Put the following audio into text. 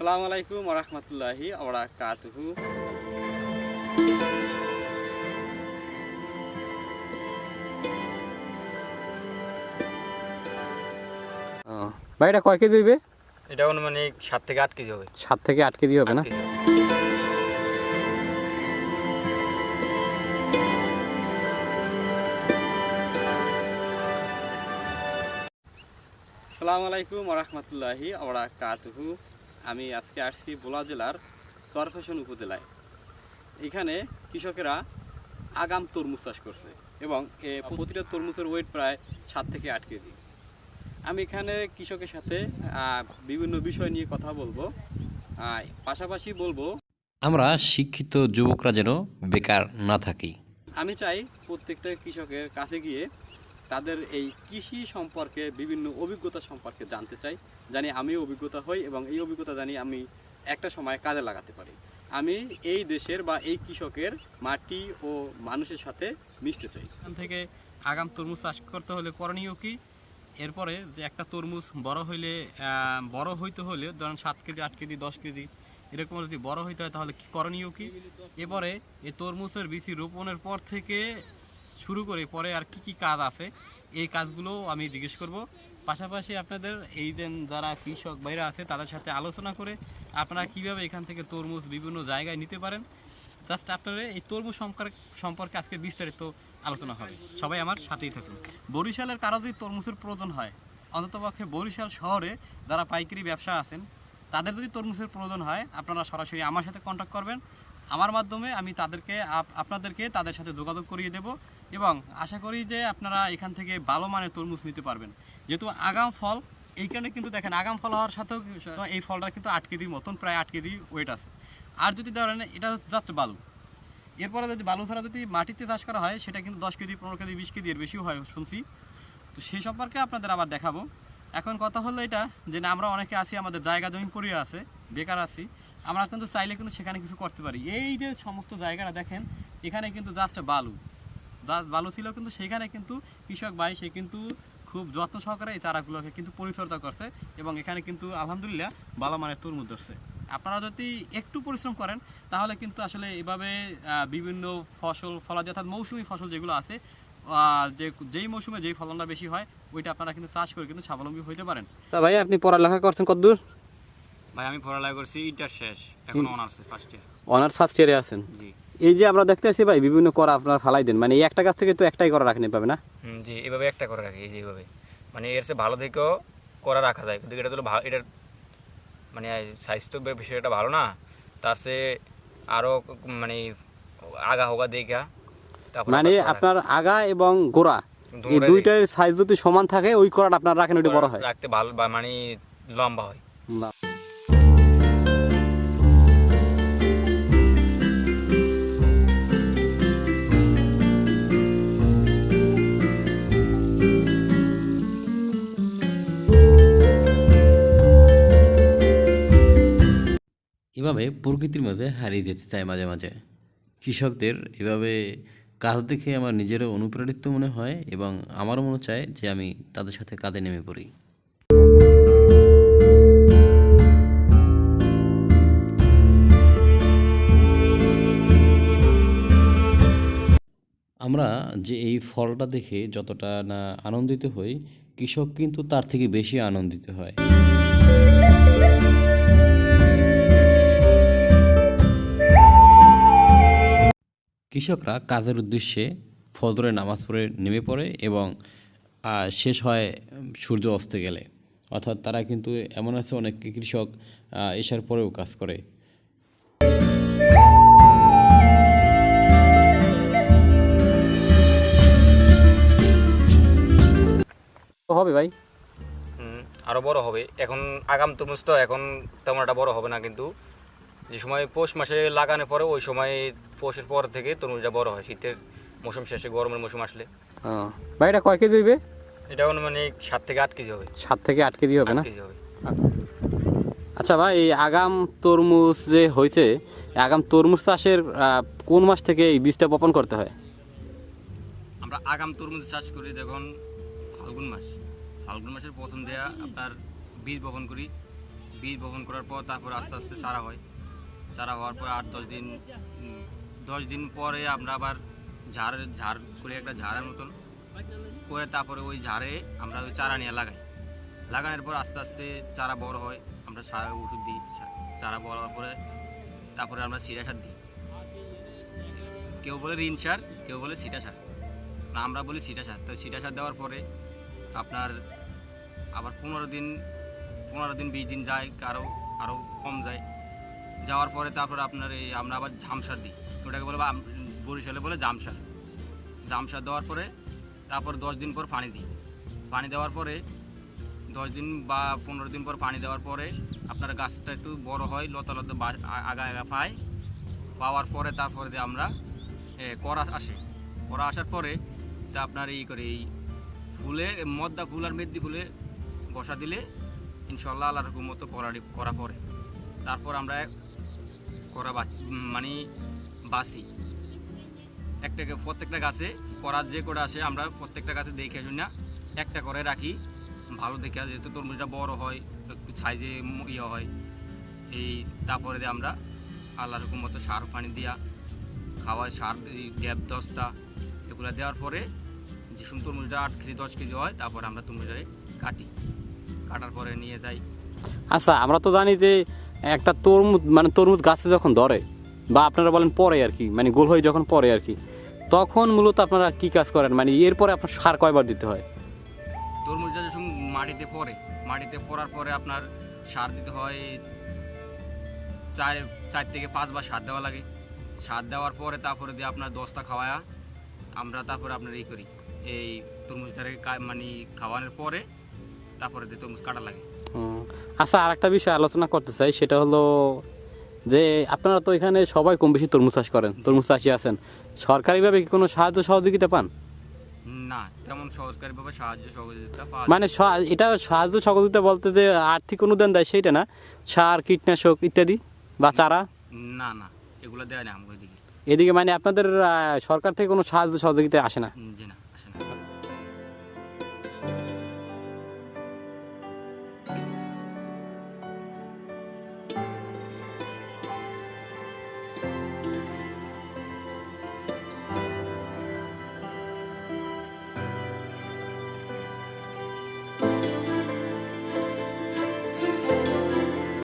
আসসালামু আলাইকুম রহমতুল্লাহি আবরাকাতুহু ভাই এটা কয় কেজি হইবে? এটা অনুমানিক সাত থেকে আট কেজি হবে। সাত থেকে আট কেজি হবে না। আসসালামু আলাইকুম রহমতুল্লাহি আবরাকাতুহু আমি আজকে আসছি বোলা জেলার চরফেশন উপজেলায়। এখানে কৃষকেরা আগাম তরমুজ চাষ করছে এবং এ প্রতিটা তরমুজের ওয়েট প্রায় সাত থেকে আট কেজি। আমি এখানে কৃষকের সাথে বিভিন্ন বিষয় নিয়ে কথা বলব। পাশাপাশি বলব আমরা শিক্ষিত যুবকরা যেন বেকার না থাকি। আমি চাই প্রত্যেকটা কৃষকের কাছে গিয়ে তাদের এই কৃষি সম্পর্কে বিভিন্ন অভিজ্ঞতা সম্পর্কে জানতে চাই জানি আমিও অভিজ্ঞতা হই এবং এই অভিজ্ঞতা জানি আমি একটা সময় কাজে লাগাতে পারি। আমি এই দেশের বা এই কৃষকের মাটি ও মানুষের সাথে মিশতে চাই। এখান থেকে আগাম তরমুজ চাষ করতে হলে করণীয় কি? এরপরে যে একটা তরমুজ বড় হইলে বড় হইতে হলে ধরেন সাত কেজি আট কেজি দশ কেজি এরকম যদি বড় হইতে হয় তাহলে কি করণীয় কি? এরপরে এই তরমুজের বীজ রোপণের পর থেকে শুরু করে, পরে আর কি কি কাজ আছে, এই কাজগুলো আমি জিজ্ঞেস করব। পাশাপাশি আপনাদের, এই যে যারা কৃষক ভাইরা আছে, তাদের সাথে আলোচনা করে আপনারা কীভাবে এখান থেকে তরমুজ বিভিন্ন জায়গায় নিতে পারেন। জাস্ট আপনারা এই তরমুজ সম্পর্কে সম্পর্কে আজকে বিস্তারিত আলোচনা হবে। সবাই আমার সাথেই থাকুন। বরিশালের কারও যদি তরমুজের প্রয়োজন হয়, অন্ততপক্ষে বরিশাল শহরে যারা পাইকারি ব্যবসা আছেন, তাদের যদি তরমুজের প্রয়োজন হয়, আপনারা সরাসরি আমার সাথে কন্ট্যাক্ট করবেন। আমার মাধ্যমে আমি তাদেরকে, আপ- আপনাদেরকে তাদের সাথে যোগাযোগ করিয়ে দেব। এবং আশা করি যে আপনারা এখান থেকে ভালো মানের তরমুজ নিতে পারবেন। যেহেতু আগাম ফল এইখানে কিন্তু দেখেন আগাম ফল হওয়ার সাথেও এই ফলটা কিন্তু আট কেজির মতন, প্রায় আট কেজি ওয়েট আছে। আর যদি ধরেন এটা জাস্ট বালু। এরপরে যদি বালু ছাড়া যদি মাটিতে চাষ করা হয়, সেটা কিন্তু দশ কেজি, পনেরো কেজি, বিশ কেজি এর বেশিও হয় শুনছি। তো সেই সম্পর্কে আপনাদের আবার দেখাবো। এখন কথা হলো এটা যে না, আমরা অনেকে আছি, আমাদের জায়গা জমি পড়ে আছে, বেকার আছি। আমরা কিন্তু চাইলে কিন্তু সেখানে কিছু করতে পারি। এই যে সমস্ত জায়গাটা দেখেন, এখানে কিন্তু জাস্ট বালু। বালু ছিল কিন্তু সেখানে কিন্তু কৃষক ভাই সে কিন্তু খুব যত্ন সহকারে এই চারাগুলোকে কিন্তু পরিচর্যা করছে এবং এখানে কিন্তু আলহামদুলিল্লাহ ভালো মানের তরমুজ ধরছে। আপনারা যদি একটু পরিশ্রম করেন তাহলে কিন্তু আসলে এভাবে আহ, বিভিন্ন ফসল ফলা যায় অর্থাৎ মৌসুমি ফসল যেগুলো আছে যে যেই মৌসুমে যেই ফলনটা বেশি হয় ওইটা আপনারা কিন্তু চাষ করে কিন্তু স্বাবলম্বী হইতে পারেন। তা ভাই আপনি পড়ালেখা করছেন কতদূর? ভাই আমি পড়ালেখা করছি ইন্টার শেষ এখন honours first year honours first ইয়ারে আছেন? জি। এই যে আমরা দেখতে আছি ভাই বিভিন্ন করা আপনারা ফালাই দেন। মানে একটা গাছ থেকে তো একটাই করা রাখেন পাবে না? জি এভাবে একটা করে রাখি এই যে এইভাবে মানে এর চেয়ে ভালো থেকেও করা রাখা যায় কিন্তু এটা তো ভালো এটার মানে সাইজ তো বিষয়টা ভালো না। তার চেয়ে আরও মানে আগা হোগা দেখা মানে আপনার আগা এবং গোড়া এই দুইটার সাইজ যদি সমান থাকে ওই করাটা আপনার রাখেন ওইটা বড় হয়। রাখতে ভালো বা মানে লম্বা হয়। এভাবে প্রকৃতির মধ্যে হারিয়ে যেতে চায় মাঝে মাঝে। কৃষকদের এভাবে কাজ দেখে আমার নিজেরও অনুপ্রাণিত মনে হয় এবং আমারও মনে চায় যে আমি তাদের সাথে কাঁধে নেমে পড়ি। আমরা যে এই ফলটা দেখে যতটা না আনন্দিত হই, কৃষক কিন্তু তার থেকে বেশি আনন্দিত হয়। কৃষকরা কাজের উদ্দেশ্যে ফজরে নামাজ পড়ে নেমে পড়ে এবং শেষ হয় সূর্য অস্তে গেলে। অর্থাৎ তারা কিন্তু এমন আছে অনেক কৃষক এসার পরেও কাজ করে। হবে ভাই? হুম, আরও বড় হবে। এখন আগাম তরমুজ তো এখন তেমন একটা বড় হবে না কিন্তু। যে সময় পৌষ মাসে লাগানোর পরে ওই সময় পৌষের পর থেকে তরমুজটা বড় হয় শীতের মৌসুম শেষে গরমের মৌসুম আসলে। ভাই এটা কয় কেজি হইবে? এটা অনুমানিক সাত থেকে আট কেজি হবে। সাত থেকে আট কেজি হবে না? কেজি হবে। আচ্ছা ভাই এই আগাম তরমুজ যে হয়েছে আগাম তরমুজ চাষের কোন মাস থেকে এই বীজটা বপন করতে হয়? আমরা আগাম তরমুজ চাষ করি যখন ফাল্গুন মাস। ফাল্গুন মাসের প্রথম দেয়া আপনার বীজ বপন করি। বীজ বপন করার পর তারপর আস্তে আস্তে চারা হয়। চারা হওয়ার পর আট দশ দিন দশ দিন পরে আমরা আবার ঝাড় ঝাড় করে একটা ঝাড়ের মতন করে তারপরে ওই ঝাড়ে আমরা ওই চারা নিয়ে লাগাই। লাগানোর পর আস্তে আস্তে চারা বড় হয়, আমরা সার, ওষুধ দিই চারা বড় হওয়ার পরে তারপরে আমরা সিরা সার দিই। কেউ বলে ঋণ সার, কেউ বলে সিটা সার। না, আমরা বলি সিটা সার। তো সিটা সার দেওয়ার পরে আপনার আবার পনেরো দিন পনেরো দিন, বিশ দিন যায় আরও আরও কম যায়। যাওয়ার পরে তারপর আপনার এই আমরা আবার ঝামসার দিই। ওটাকে বলে বরিশালে বলে জাম সার জাম সার দেওয়ার পরে তারপর দশ দিন পর পানি দিই। পানি দেওয়ার পরে দশ দিন বা পনেরো দিন পর পানি দেওয়ার পরে আপনার গাছটা একটু বড় হয়, লতা লতা আগা আগা পায়। পাওয়ার পরে তারপরে আমরা করা আসে। করা আসার পরে তা আপনার এই করে এই ফুলে, মদ্দা ফুল আর মেদ্দি ফুলে বসা দিলে ইনশাল্লাহ আল্লাহ রকম মতো করা করা পরে। তারপর আমরা করা মানে বাসি। একটা প্রত্যেকটা গাছে করার যে করে আসে, আমরা প্রত্যেকটা গাছে দেখে শুনি একটা করে রাখি। ভালো দেখে, যেহেতু তরমুজটা বড় হয় একটু সাইজে ইয়ে হয়। এই তারপরে আমরা আল্লাহ রকম মতো সার পানি দিয়া খাওয়ায় সার গ্যাপ দশটা এগুলো দেওয়ার পরে যে তরমুজটা আট কেজি, দশ কেজি হয়, তারপরে আমরা তরমুজটাকে কাটি। কাটার পরে নিয়ে যাই। আচ্ছা আমরা তো জানি যে একটা তরমুজ মানে তরমুজ গাছে যখন ধরে বা আপনারা বলেন পরে আর কি মানে গোল হয়ে যখন পরে আর কি তখন মূলত আপনারা কি কাজ করেন? মানে এরপরে আপনার সার কয়বার দিতে হয়? তরমুজটা যখন মাটিতে পড়ে মাটিতে পড়ার পরে আপনার সার দিতে হয় চার চার থেকে পাঁচবার সার দেওয়া লাগে। সার দেওয়ার পরে তারপরে দিয়ে আপনার দশটা খাওয়ায়া আমরা তারপরে আপনার এই করি। এই তরমুজটাকে কা- মানে খাওয়ানোর পরে তারপরে দিয়ে তরমুজ কাটা লাগে। হুম। আচ্ছা আর একটা বিষয় আলোচনা করতে চাই সেটা হলো যে আপনারা তো এখানে সবাই কম বেশি তরমুজ চাষ করেন তরমুজ চাষি আছেন। সরকারিভাবে কি কোনো সাহায্য সহযোগিতা পান? না তেমন সহজকারীভাবে সাহায্য সহযোগিতা পাওয়া মানে এটা সাহায্য সহযোগিতা বলতে যে আর্থিক অনুদান দেয় সেইটা না? সার কীটনাশক ইত্যাদি বা চারা? না না এগুলো দেয় না এদিকে মানে আপনাদের আহ, সরকার থেকে কোনো সাহায্য সহযোগিতা আসে না? জি না।